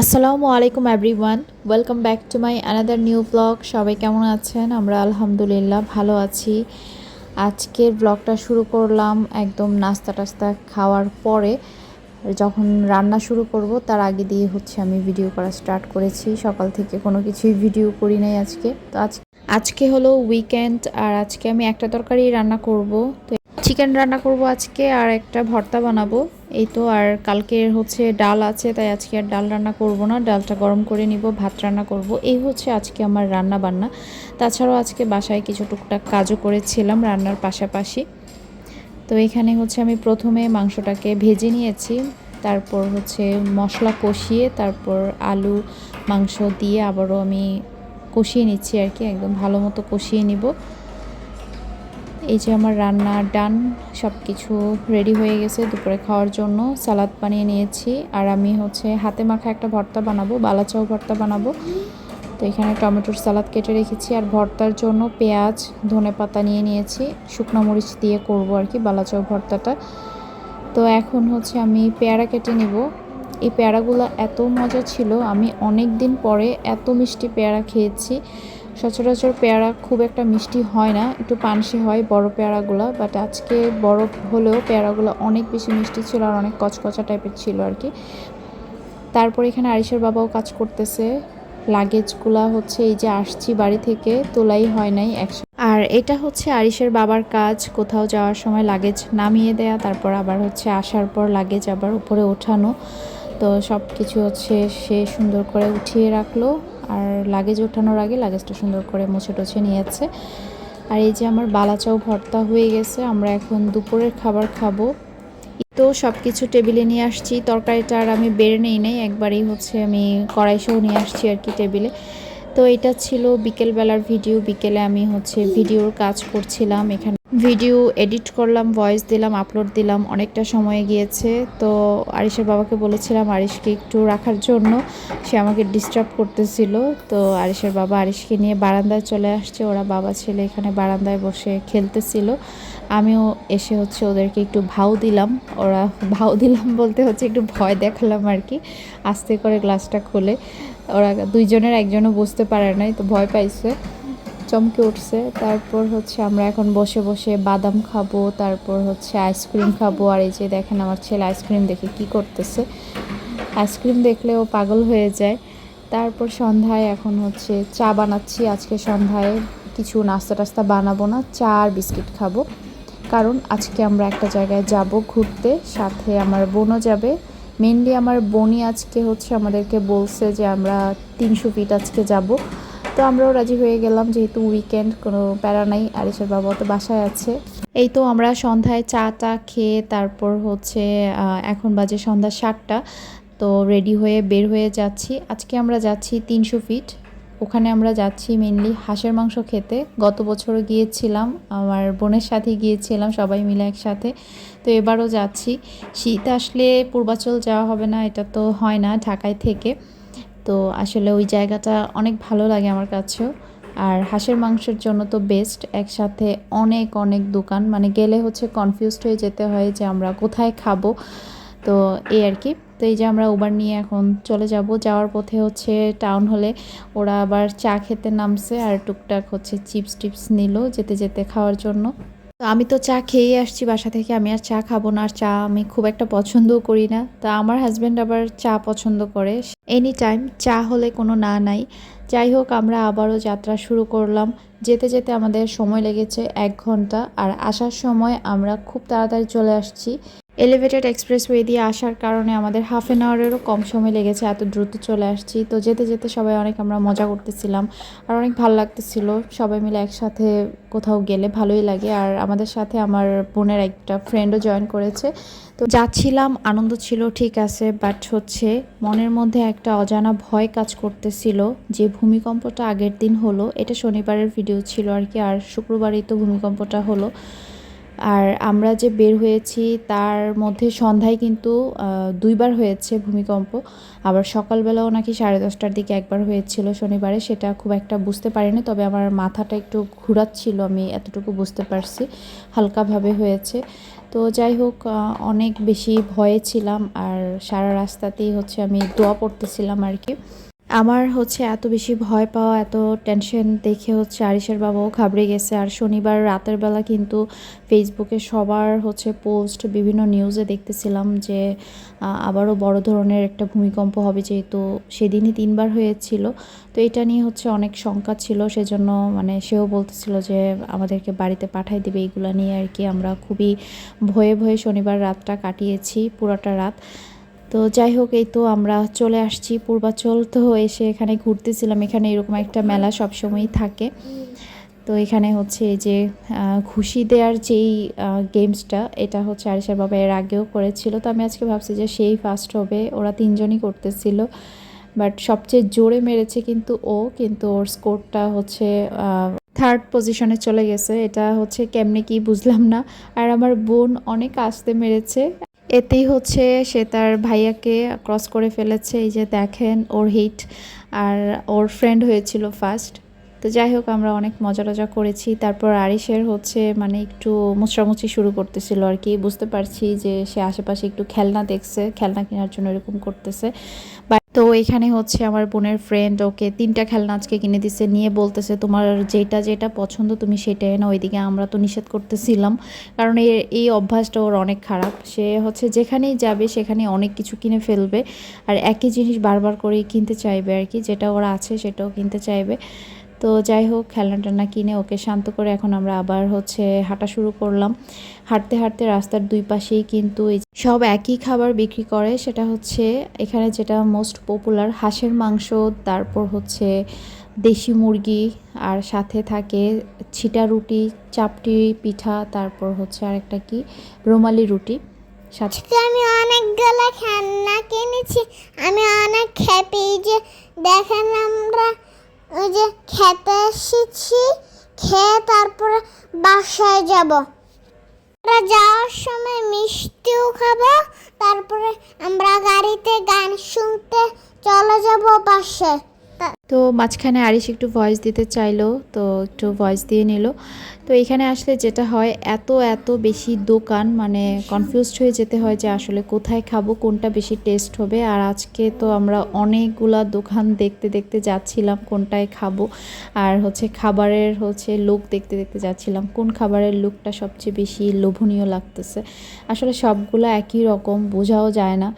আসসালামু আলাইকুম everyone welcome back to my another new blog সবাই কেমন আছেন? আমরা আলহামদুলিল্লাহ ভালো আছি। আজকের ব্লগটা শুরু করলাম একদম নাস্তা টাস্তা খাওয়ার পরে। যখন রান্না শুরু করব, তার আগে দিয়ে হচ্ছে আমি ভিডিও করা স্টার্ট করেছি। সকাল থেকে কোনো কিছুই ভিডিও করি নাই আজকে। তো আজ আজকে হলো উইকেন্ড আর আজকে আমি একটা তরকারি রান্না করব। তো চিকেন রান্না করব আজকে, আর একটা ভর্তা বানাবো। এই তো আর কালকে হচ্ছে ডাল আছে, তাই আজকে আর ডাল রান্না করব না। ডালটা গরম করে নিব, ভাত রান্না করব। এই হচ্ছে আজকে আমার রান্না বান্না। তাছাড়াও আজকে বাসায় কিছু টুকটাক কাজও করেছিলাম রান্নার পাশাপাশি। তো এখানে হচ্ছে আমি প্রথমে মাংসটাকে ভেজে নিয়েছি, তারপর হচ্ছে মশলা কষিয়ে, তারপর আলু, মাংস দিয়ে আবারও আমি কষিয়ে নিচ্ছি আর কি, একদম ভালো মতো কষিয়ে নিব। এই যে আমার রান্না ডান সব কিছু রেডি হয়ে গেছে দুপুরে খাওয়ার জন্য। সালাদ বানিয়ে নিয়েছি। আর আমি হচ্ছে হাতে মাখা একটা ভর্তা বানাবো, বালাচাও ভর্তা বানাবো। তো এখানে টমেটোর সালাদ কেটে রেখেছি। আর ভর্তার জন্য পেঁয়াজ, ধনে পাতা নিয়ে নিয়েছি। শুকনো মরিচ দিয়ে করব আর কি বালাচাও ভর্তাটা। তো এখন হচ্ছে আমি পেয়ারা কেটে নিব। এই পেয়ারাগুলো এত মজা ছিল, আমি অনেক দিন পরে এত মিষ্টি পেয়ারা খেয়েছি। সচরাচর পেয়ারা খুব একটা মিষ্টি হয় না, একটু পানসি হয় বড় পেয়ারাগুলো বাট আজকে বড় হলেও পেয়ারাগুলো অনেক বেশি মিষ্টি ছিল আর অনেক কচকচা টাইপের ছিল আর কি। তারপর এখানে আরিসের বাবাও কাজ করতেছে লাগেজগুলা হচ্ছে এই যে আসছি বাড়ি থেকে, তোলাই হয় নাই একসাথে আর এটা হচ্ছে আরিসের বাবার কাজ, কোথাও যাওয়ার সময় লাগেজ নামিয়ে দেয়া, তারপর আবার হচ্ছে আসার পর লাগেজ আবার উপরে ওঠানো। তো সব কিছু হচ্ছে সে সুন্দর করে উঠিয়ে রাখল। আর লাগেজ ওঠানোর আগে লাগেজটা সুন্দর করে মুছে টুছে নিয়েছে আর এই যে আমার বালাচাও ভর্তা হয়ে গেছে, আমরা এখন দুপুরের খাবার খাব। তো সব কিছু টেবিলে নিয়ে আসছি, তরকারিটা আর আমি বেড়ে নেই নাই, একবারেই হচ্ছে আমি কড়াইসহ নিয়ে আসছি আর কি টেবিলে। তো এটা ছিল বিকেলবেলার ভিডিও বিকেলে আমি হচ্ছে ভিডিওর কাজ করছিলাম, এখানে ভিডিও এডিট করলাম ভয়েস দিলাম আপলোড দিলাম, অনেকটা সময় গিয়েছে। তো আরিসের বাবাকে বলেছিলাম, আরিশকে একটু রাখার জন্য। সে আমাকে ডিস্টার্ব করতেছিল। তো আরিসের বাবা আরিশকে নিয়ে বারান্দায় চলে আসছে। ওরা বাবা, ছেলে এখানে বারান্দায় বসে খেলতেছিল। আমিও এসে হচ্ছে ওদেরকে একটু ভাও দিলাম। ওরা ভাও দিলাম বলতে হচ্ছে একটু ভয় দেখালাম আর কি। আস্তে করে গ্লাসটা খুলে। ওরা দুইজনের একজনও বুঝতে পারে নাই, তো ভয় পাইছে। চমকে উঠছে। তারপর হচ্ছে আমরা এখন বসে বসে বাদাম খাব, তারপর হচ্ছে আইসক্রিম খাব। আর এই যে দেখেন আমার ছেলে আইসক্রিম দেখে কি করতেছে। আইসক্রিম দেখলে ও পাগল হয়ে যায়। তারপর সন্ধ্যায় এখন হচ্ছে চা বানাচ্ছি। আজকে সন্ধ্যায় কিছু নাস্তা টাস্তা বানাবো না, চা আর বিস্কিট খাব। কারণ আজকে আমরা একটা জায়গায় যাব ঘুরতে, সাথে আমার বোনও যাবে। মেনলি আমার বোনই আজকে হচ্ছে আমাদেরকে বলছে যে আমরা তিনশো ফিট আজকে যাব। তো আমরাও রাজি হয়ে গেলাম, যেহেতু উইকেন্ড কোনো প্যারা নাই আরিসের বাবা তো বাসায় আছে। এই তো আমরা সন্ধ্যায় চা টা খেয়ে তারপর হচ্ছে এখন বাজে সন্ধ্যা সাতটা, তো রেডি হয়ে বের হয়ে যাচ্ছি। আজকে আমরা যাচ্ছি তিনশো ফিট ওখানে আমরা যাচ্ছি মেনলি হাঁসের মাংস খেতে। গত বছরও গিয়েছিলাম, আমার বোনের সাথে গিয়েছিলাম, সবাই মিলে একসাথে। তো এবারও যাচ্ছি। শীত আসলে পূর্বাচল যাওয়া হবে না, এটা তো হয় না ঢাকায় থেকে। তো আসলে ওই জায়গাটা অনেক ভালো লাগে আমার কাছেও। আর হাঁসের মাংসের জন্য তো বেস্ট একসাথে অনেক অনেক দোকান। মানে গেলে হচ্ছে কনফিউজড হয়ে যেতে হয় যে আমরা কোথায় খাব। তো এই আর কি। তো এই যে আমরা উবার নিয়ে এখন চলে যাব। যাওয়ার পথে হচ্ছে টাউন হলে ওরা আবার চা খেতে নামছে আর টুকটাক হচ্ছে চিপস টিপস নিল যেতে যেতে খাওয়ার জন্য। তো আমি তো চা খেয়েই আসছি বাসা থেকে। আমি আর চা খাব না, আর চা আমি খুব একটা পছন্দও করি না। তা আমার হাজব্যান্ড আবার চা পছন্দ করে। এনি টাইম চা হলে কোনো না নাই। যাই হোক, আমরা আবারও যাত্রা শুরু করলাম। যেতে যেতে আমাদের সময় লেগেছে এক ঘণ্টা। আর আসার সময় আমরা খুব তাড়াতাড়ি চলে আসছি। এলিভেটেড এক্সপ্রেসওয়ে দিয়ে আসার কারণে আমাদের হাফ অ্যান আওয়ারেরও কম সময় লেগেছে, এত দ্রুত চলে আসছি। তো যেতে যেতে সবাই অনেক আমরা মজা করতেছিলাম আর অনেক ভালো লাগতেছিল। সবাই মিলে একসাথে কোথাও গেলে ভালোই লাগে। আর আমাদের সাথে আমার বোনের একটা ফ্রেন্ডও জয়েন করেছে। তো যাচ্ছিলাম, আনন্দ ছিল, ঠিক আছে বাট হচ্ছে মনের মধ্যে একটা অজানা ভয় কাজ করতেছিল যে ভূমিকম্পটা আগের দিন হলো। এটা শনিবারের ভিডিও ছিল আর কি, আর শুক্রবারই তো ভূমিকম্পটা হলো। আর আমরা যে বের হয়েছি, তার মধ্যে সন্ধ্যায় কিন্তু দুইবার হয়েছে ভূমিকম্প। আবার সকালবেলাও নাকি সাড়ে দশটার দিকে একবার হয়েছিল শনিবারে, সেটা খুব একটা বুঝতে পারিনি। তবে আমার মাথাটা একটু ঘুরাচ্ছিল, আমি এতটুকু বুঝতে পারছি। হালকাভাবে হয়েছে। তো যাই হোক অনেক বেশি ভয়ে ছিলাম। আর সারা রাস্তাতেই হচ্ছে আমি দোয়া পড়তেছিলাম আর কি। আমার হচ্ছে এত বেশি ভয় পাওয়া, এত টেনশন দেখে হচ্ছে আরিসের বাবাও ঘাবড়ে গেছে। আর শনিবার রাতের বেলা কিন্তু ফেসবুকে সবার হচ্ছে পোস্ট বিভিন্ন নিউজে দেখতেছিলাম যে আবারও বড় ধরনের একটা ভূমিকম্প হবে যেহেতু সেদিনই তিনবার হয়েছিল। তো এটা নিয়ে হচ্ছে অনেক শঙ্কা ছিল, সেজন্য মানে সেও বলতেছিল যে, আমাদেরকে বাড়িতে পাঠাই দেবে। এইগুলো নিয়ে আর কি আমরা খুবই ভয়ে ভয়ে শনিবার রাতটা কাটিয়েছি, পুরোটা রাত। তো যাই হোক, এই তো আমরা চলে আসছি পূর্বাচল। তো এসে এখানে ঘুরতেছিলাম। এখানে এরকম একটা মেলা সবসময়ই থাকে। তো এখানে হচ্ছে এই যে ঘুষি দেওয়ার যেই গেমসটা এটা হচ্ছে আরিশার বাবা এর আগেও করেছিল। তো আমি আজকে ভাবছি যে সেই ফার্স্ট হবে। ওরা তিনজনই করতেছিল। বাট সবচেয়ে জোরে মেরেছে কিন্তু ও। কিন্তু ওর স্কোরটা হচ্ছে থার্ড পজিশনে চলে গেছে। এটা হচ্ছে কেমনে কি বুঝলাম না। আর আমার বোন অনেক আস্তে মেরেছে। এতেই হচ্ছে সে তার ভাইয়াকে ক্রস করে ফেলেছে, এই যে দেখেন ওর হিট আর ওর ফ্রেন্ড হয়েছিল ফার্স্ট তো যাই হোক, আমরা অনেক মজা টজা করেছি। তারপর আরিসের হচ্ছে মানে একটু মুচড়ামুচি শুরু করতেছিল আর কি। বুঝতে পারছি যে সে আশেপাশে একটু খেলনা দেখছে, খেলনা কেনার জন্য এরকম করতেছে। তো এখানে হচ্ছে আমার বোনের ফ্রেন্ড ওকে তিনটা খেলনা আজকে কিনে দিছে, নিয়ে বলতেছে, তোমার যেটা যেটা পছন্দ তুমি সেটাই না ওইদিকে আমরা তো নিষেধ করতেছিলাম। কারণ এই এই অভ্যাসটা ওর অনেক খারাপ। সে হচ্ছে যেখানেই যাবে সেখানে অনেক কিছু কিনে ফেলবে আর একই জিনিস বারবার করে কিনতে চাইবে আর কি, যেটা ওরা আছে সেটাও কিনতে চাইবে। তো যাই হোক খেলনা টেলনা কিনে ওকে শান্ত করে এখন আমরা আবার হচ্ছে হাঁটা শুরু করলাম। হাঁটতে হাঁটতে রাস্তার দুই পাশেই কিন্তু সব একই খাবার বিক্রি করে, সেটা হচ্ছে এখানে যেটা মোস্ট পপুলার হাঁসের মাংস, তারপর হচ্ছে দেশি মুরগি, আর সাথে থাকে ছিটা রুটি, চাপটি পিঠা, তারপর হচ্ছে আরেকটা কি? রুমালি রুটি। সাথে আমি অনেকগুলো খেলনা কিনেছি। আমি অনেক হ্যাপি যে দেখেন আমরা ওই যে খেতে এসেছি, খেয়ে তারপরে বাসায় যাব। আমরা যাওয়ার সময় মিষ্টিও খাব, তারপরে আমরা গাড়িতে গান শুনতে চলে যাব বাসায়। তা- মাঝখানে আরিশ একটু ভয়েস দিতে চাইলো, তো একটু ভয়েস দিয়ে নিল। তো এখানে আসলে যেটা হয়, এত এত বেশি দোকান মানে কনফিউজড হয়ে যেতে হয় যে আসলে কোথায় খাব, কোনটা বেশি টেস্ট হবে। আর আজকে তো আমরা অনেকগুলা দোকান দেখতে দেখতে যাচ্ছিলাম কোনটায় খাব। আর হচ্ছে খাবারের হচ্ছে লুক দেখতে দেখতে যাচ্ছিলাম, কোন খাবারের লুকটা সবচেয়ে বেশি লোভনীয় লাগতেছে। আসলে সবগুলো একই রকম, বোঝাও যায় না।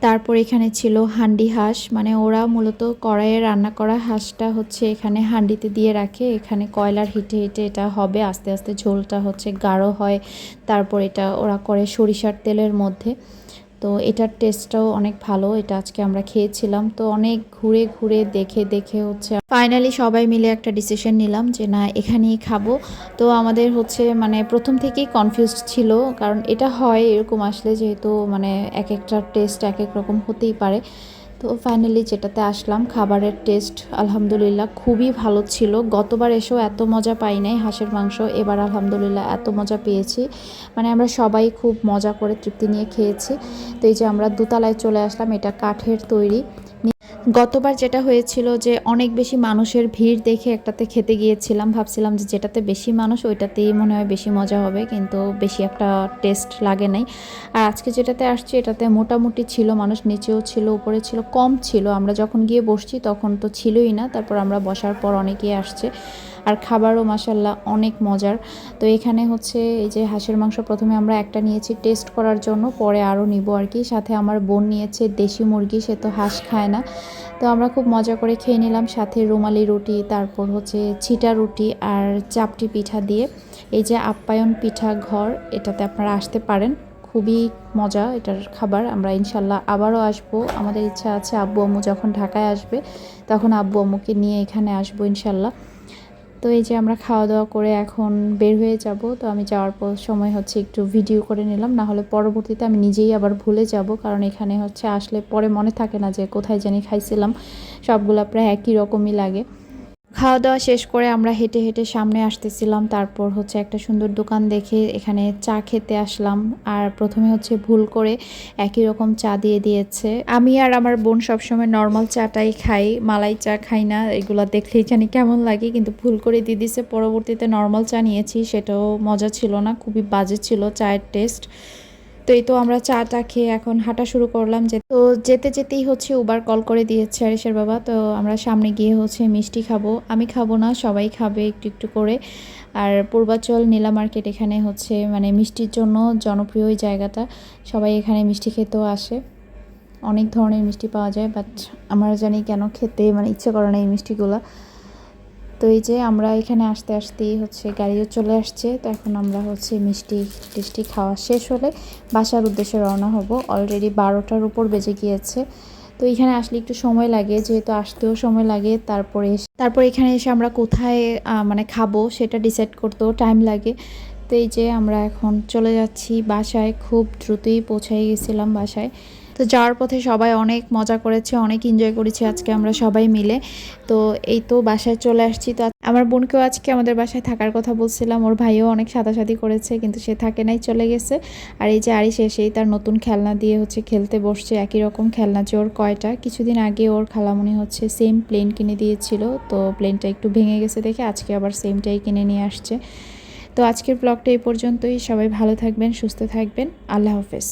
তারপর এখানে ছিল হান্ডি হাঁস মানে ওরা মূলত কড়াইয়ে রান্না করা হাঁসটা হচ্ছে এখানে হান্ডিতে দিয়ে রাখে। এখানে কয়লার হিটে হিটে এটা হবে, আস্তে আস্তে ঝোলটা হচ্ছে গাঢ় হয়। তারপর এটা ওরা করে সরিষার তেলের মধ্যে। তো এটার টেস্টটাও অনেক ভালো, এটা আজকে আমরা খেয়েছিলাম। তো অনেক ঘুরে ঘুরে দেখে দেখে হচ্ছে ফাইনালি সবাই মিলে একটা ডিসিশন নিলাম যে না, এখানেই খাব। তো আমাদের হচ্ছে মানে প্রথম থেকেই কনফিউজড ছিল, কারণ এটা হয় এরকম আসলে যেহেতু মানে এক একটা টেস্ট এক এক রকম হতেই পারে। তো ফাইনালি যেটাতে আসলাম, খাবারের টেস্ট আলহামদুলিল্লাহ খুবই ভালো ছিল। গতবার এসেও এত মজা পাই নাই হাঁসের মাংস, এবার আলহামদুলিল্লাহ এত মজা পেয়েছি। মানে আমরা সবাই খুব মজা করে তৃপ্তি নিয়ে খেয়েছি। তো এই যে আমরা দোতলায় চলে আসলাম, এটা কাঠের তৈরি। গতবার যেটা হয়েছিল যে অনেক বেশি মানুষের ভিড় দেখে একটাতে খেতে গিয়েছিলাম, ভাবছিলাম যে যেটাতে বেশি মানুষ ওইটাতেই মনে হয় বেশি মজা হবে, কিন্তু বেশি একটা টেস্ট লাগে নাই। আর আজকে যেটাতে আসছি এটাতে মোটামুটি ছিল, মানুষ নিচেও ছিল, উপরে ছিল, কম ছিল। আমরা যখন গিয়ে বসছি তখন তো ছিলই না, তারপর আমরা বসার পর অনেকেই আসছে। আর খাবারও মাসাল্লাহ অনেক মজার। তো এখানে হচ্ছে এই যে হাঁসের মাংস প্রথমে আমরা একটা নিয়েছি টেস্ট করার জন্য, পরে আরও নিব আর কি। সাথে আমার বোন নিয়েছে দেশি মুরগি, সে তো হাঁস খায় না। তো আমরা খুব মজা করে খেয়ে নিলাম সাথে রুমালি রুটি, তারপর হচ্ছে ছিটা রুটি আর চাপটি পিঠা দিয়ে। এই যে আপ্যায়ন পিঠা ঘর, এটাতে আপনারা আসতে পারেন। খুবই মজা এটার খাবার। আমরা ইনশাল্লাহ আবারও আসব। আমাদের ইচ্ছা আছে আব্বু আম্মু যখন ঢাকায় আসবে, তখন আব্বু আম্মুকে নিয়ে এখানে আসব ইনশাল্লাহ। তো এই যে আমরা খাওয়া দাওয়া করে এখন বের হয়ে যাব, তো আমি যাওয়ার পর সময় হচ্ছে একটু ভিডিও করে নিলাম, না হলে পরবর্তীতে আমি নিজেই আবার ভুলে যাব, কারণ এখানে হচ্ছে আসলে পরে মনে থাকে না যে কোথায় জানি খাইছিলাম, সবগুলো প্রায় একই রকমই লাগে। খাওয়া দাওয়া শেষ করে আমরা হেঁটে হেঁটে সামনে আসতেছিলাম। তারপর হচ্ছে একটা সুন্দর দোকান দেখে এখানে চা খেতে আসলাম। আর প্রথমে হচ্ছে ভুল করে একই রকম চা দিয়ে দিয়েছে। আমি আর আমার বোন সবসময় নর্মাল চাটাই খাই, মালাই চা খাই না, এগুলো দেখলেই জানি কেমন লাগে, কিন্তু ভুল করে দিয়ে দিছে পরবর্তীতে নর্মাল চা নিয়েছি, সেটাও মজা ছিল না, খুবই বাজে ছিল চায়ের টেস্ট তো এই তো আমরা চা টা খেয়ে এখন হাঁটা শুরু করলাম যে তো যেতে যেতেই হচ্ছে উবার কল করে দিয়েছে আরিসের বাবা। তো আমরা সামনে গিয়ে হচ্ছে মিষ্টি খাব। আমি খাব না, সবাই খাবে একটু একটু করে। আর পূর্বাচল নীলা মার্কেট এখানে হচ্ছে মানে মিষ্টির জন্য জনপ্রিয় ওই জায়গাটা। সবাই এখানে মিষ্টি খেতেও আসে। অনেক ধরনের মিষ্টি পাওয়া যায় বাট আমরা জানি কেন খেতে মানে ইচ্ছে করে না এই মিষ্টিগুলো। তো এই যে আমরা এখানে আসতে আসতেই হচ্ছে গাড়িও চলে আসছে। তো এখন আমরা হচ্ছে মিষ্টি টিষ্টি খাওয়া শেষ হলে বাসার উদ্দেশ্যে রওনা হব। অলরেডি বারোটার উপর বেজে গিয়েছে। তো এখানে আসলে একটু সময় লাগে, যেহেতু আসতেও সময় লাগে। তারপরে তারপর এখানে এসে আমরা কোথায় মানে খাব সেটা ডিসাইড করতেও টাইম লাগে। তো এই যে আমরা এখন চলে যাচ্ছি বাসায়। খুব দ্রুতই পৌঁছাই গেছিলাম বাসায়। তো যাওয়ার পথে সবাই অনেক মজা করেছে, অনেক এনজয় করেছি আজকে আমরা সবাই মিলে। তো এই তো বাসায় চলে আসছি। তো আমার বোনকেও আজকে আমাদের বাসায় থাকার কথা বলছিলাম, ওর ভাইও অনেক সাদাসাদি করেছে, কিন্তু সে থাকে নাই, চলে গেছে। আর এই যে আরিস এসেই তার নতুন খেলনা দিয়ে হচ্ছে খেলতে বসছে, একই রকম খেলনা যে ওর কয়টা। কিছুদিন আগে ওর খালামণি হচ্ছে সেম প্লেন কিনে দিয়েছিল, তো প্লেনটা একটু ভেঙে গেছে দেখে আজকে আবার সেমটাই কিনে নিয়ে আসছে। তো আজকের ব্লগটা এই পর্যন্তই, সবাই ভালো থাকবেন, সুস্থ থাকবেন, আল্লাহ হাফেজ।